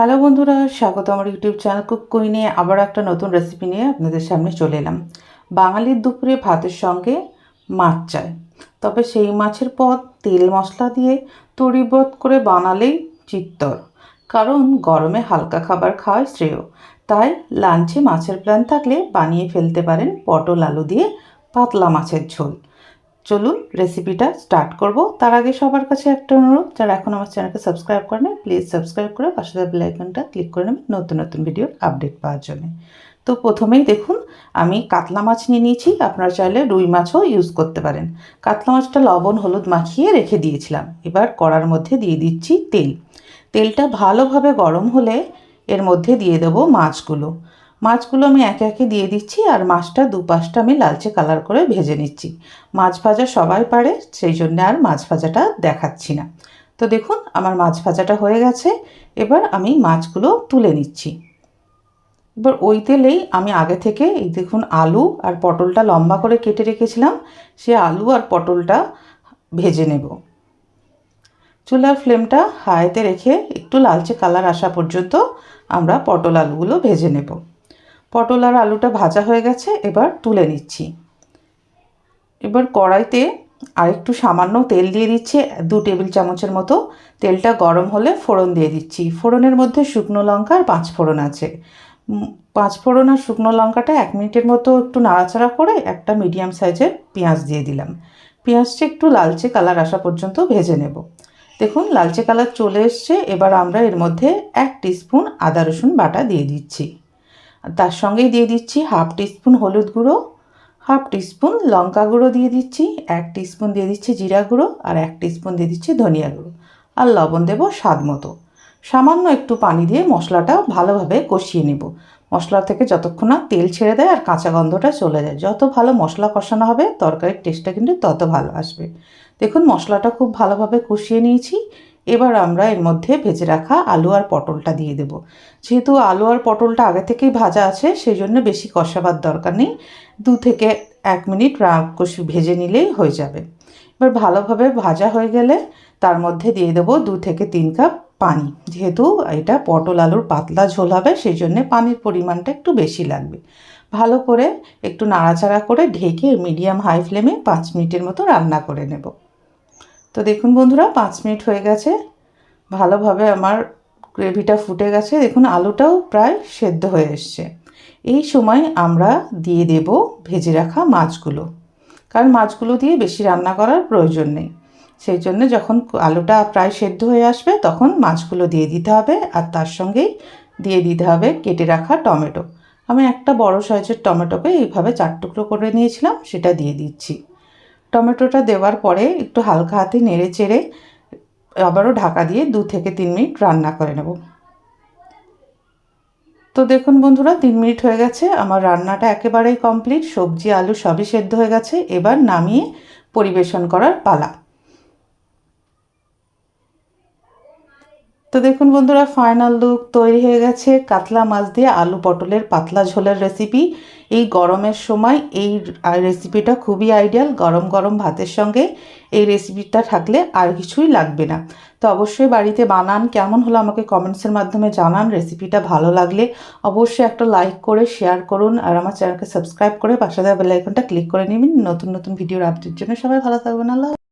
Hello বন্ধুরা, স্বাগত আমার ইউটিউব চ্যানেল কুক কুই নিয়ে আবার একটা নতুন রেসিপি নিয়ে আপনাদের সামনে চলে এলাম। বাঙালির দুপুরে ভাতের সঙ্গে মাছ চাই। তবে সেই মাছের পদ তেল মশলা দিয়ে তরিবধ করে বানালেই চিত্তর। কারণ গরমে হালকা খাবার খাওয়াই শ্রেয়। তাই লাঞ্চে মাছের প্ল্যান থাকলে বানিয়ে ফেলতে পারেন পটল আলু দিয়ে পাতলা মাছের ঝোল। চলুন রেসিপিটা স্টার্ট করব। তার আগে সবার কাছে একটা অনুরোধ, যারা এখন আমার চ্যানেলকে সাবস্ক্রাইব করেন প্লিজ সাবস্ক্রাইব করে পাশে বেল আইকনটা ক্লিক করে নেবেন নতুন নতুন ভিডিওর আপডেট পাওয়ার জন্য। তো প্রথমেই দেখুন, আমি কাতলা মাছ নিয়ে নিয়েছি। আপনারা চাইলে রুই মাছও ইউজ করতে পারেন। কাতলা মাছটা লবণ, হলুদ মাখিয়ে রেখে দিয়েছিলাম। এবার কড়ার মধ্যে দিয়ে দিচ্ছি তেল। তেলটা ভালোভাবে গরম হলে এর মধ্যে দিয়ে দেবো মাছগুলো। মাছগুলো আমি একে একে দিয়ে দিচ্ছি আর মাছটা দুপাশটা আমি লালচে কালার করে ভেজে নিচ্ছি। মাছ ভাজা সবাই পারে, সেই জন্য আর মাছ ভাজাটা দেখাচ্ছি না। তো দেখুন, আমার মাছ ভাজাটা হয়ে গেছে, এবার আমি মাছগুলো তুলে নিচ্ছি। এবার ওই তেলেই আমি আগে থেকে এই দেখুন আলু আর পটলটা লম্বা করে কেটে রেখেছিলাম, সে আলু আর পটলটা ভেজে নেব। চুলার ফ্লেমটা হাইতে রেখে একটু লালচে কালার আসা পর্যন্ত আমরা পটল আলুগুলো ভেজে নেব। পটল আর আলুটা ভাজা হয়ে গেছে, এবার তুলে নিচ্ছি। এবার কড়াইতে আর একটু সামান্য তেল দিয়ে দিচ্ছি, দু টেবিল চামচের মতো। তেলটা গরম হলে ফোড়ন দিয়ে দিচ্ছি। ফোড়নের মধ্যে শুকনো লঙ্কা আর পাঁচ ফোড়ন আছে। পাঁচ ফোড়ন আর শুকনো লঙ্কাটা এক মিনিটের মতো একটু নাড়াচাড়া করে একটা মিডিয়াম সাইজের পেঁয়াজ দিয়ে দিলাম। পেঁয়াজটা একটু লালচে কালার আসা পর্যন্ত ভেজে নেব। দেখুন, লালচে কালার চলে এসছে। এবার আমরা এর মধ্যে এক টিস্পুন আদা রসুন বাটা দিয়ে দিচ্ছি। তার সঙ্গেই দিয়ে দিচ্ছি হাফ টিস্পুন হলুদ গুঁড়ো, হাফ টিস্পুন লঙ্কা গুঁড়ো দিয়ে দিচ্ছি, এক টিস্পুন দিয়ে দিচ্ছি জিরা গুঁড়ো আর এক টিস্পুন দিয়ে দিচ্ছি ধনিয়া গুঁড়ো। আর লবণ দেবো স্বাদ মতো। সামান্য একটু পানি দিয়ে মশলাটা ভালোভাবে কষিয়ে নেব। মশলা থেকে যতক্ষণ না তেল ছেড়ে দেয় আর কাঁচা গন্ধটা চলে যায়। যত ভালো মশলা কষানো হবে, তরকারির টেস্টটা কিন্তু তত ভালো আসবে। দেখুন, মশলাটা খুব ভালোভাবে কষিয়ে নিয়েছি। এবার আমরা এর মধ্যে ভেজে রাখা আলু আর পটলটা দিয়ে দেব। যেহেতু আলু আর পটলটা আগে থেকেই ভাজা আছে, সেই জন্য বেশি কষাবার দরকার নেই। দু থেকে এক মিনিট কষি ভেজে নিলেই হয়ে যাবে। এবার ভালোভাবে ভাজা হয়ে গেলে তার মধ্যে দিয়ে দেবো দু থেকে তিন কাপ পানি। যেহেতু এটা পটল আলুর পাতলা ঝোল হবে, সেই জন্যে পানির পরিমাণটা একটু বেশি লাগবে। ভালো করে একটু নাড়াচাড়া করে ঢেকে মিডিয়াম হাই ফ্লেমে পাঁচ মিনিটের মতো রান্না করে নেব। তো দেখুন বন্ধুরা, পাঁচ মিনিট হয়ে গেছে। ভালোভাবে আমার গ্রেভিটা ফুটে গেছে। দেখুন, আলুটাও প্রায় সেদ্ধ হয়ে এসছে। এই সময় আমরা দিয়ে দেব ভেজে রাখা মাছগুলো। কারণ মাছগুলো দিয়ে বেশি রান্না করার প্রয়োজন নেই। সেই জন্য যখন আলুটা প্রায় সেদ্ধ হয়ে আসবে, তখন মাছগুলো দিয়ে দিতে হবে আর তার সঙ্গেই দিয়ে দিতে হবে কেটে রাখা টমেটো। আমি একটা বড় সাইজের টমেটোকে এইভাবে চার টুকরো করে নিয়েছিলাম, সেটা দিয়ে দিচ্ছি। টমেটোটা দেওয়ার পরে একটু হালকা হাতে নেড়ে চেড়ে আবারও ঢাকা দিয়ে দু থেকে তিন মিনিট রান্না করে নেব। তো দেখুন বন্ধুরা, তিন মিনিট হয়ে গেছে, আমার রান্নাটা একেবারেই কমপ্লিট, সবজি, আলু সবই সেদ্ধ হয়ে গেছে। এবার নামিয়ে পরিবেশন করার পালা। তো দেখুন বন্ধুরা ফাইনাল লুক তৈরি হয়ে গেছে। কাতলা মাছ দিয়ে আলু পটলের পাতলা ঝোলের রেসিপি এই গরমের সময় এই রেসিপিটা খুবই আইডিয়াল গরম গরম ভাতের সঙ্গে। এই রেসিপিটা থাকলে আর কিছুই লাগবে না। তো অবশ্যই বাড়িতে বানান, কেমন হলো আমাকে কমেন্টসের মাধ্যমে জানান। রেসিপিটা ভালো লাগলে অবশ্যই একটা লাইক করে শেয়ার করুন। আর আমার চ্যানেলকে সাবস্ক্রাইব করে পাশে দেওয়া বেলাইকনটা ক্লিক করে নেবেন। নতুন নতুন ভিডিওর আপডেট জন্য সবাই ভালো থাকবেন। আল্লাহ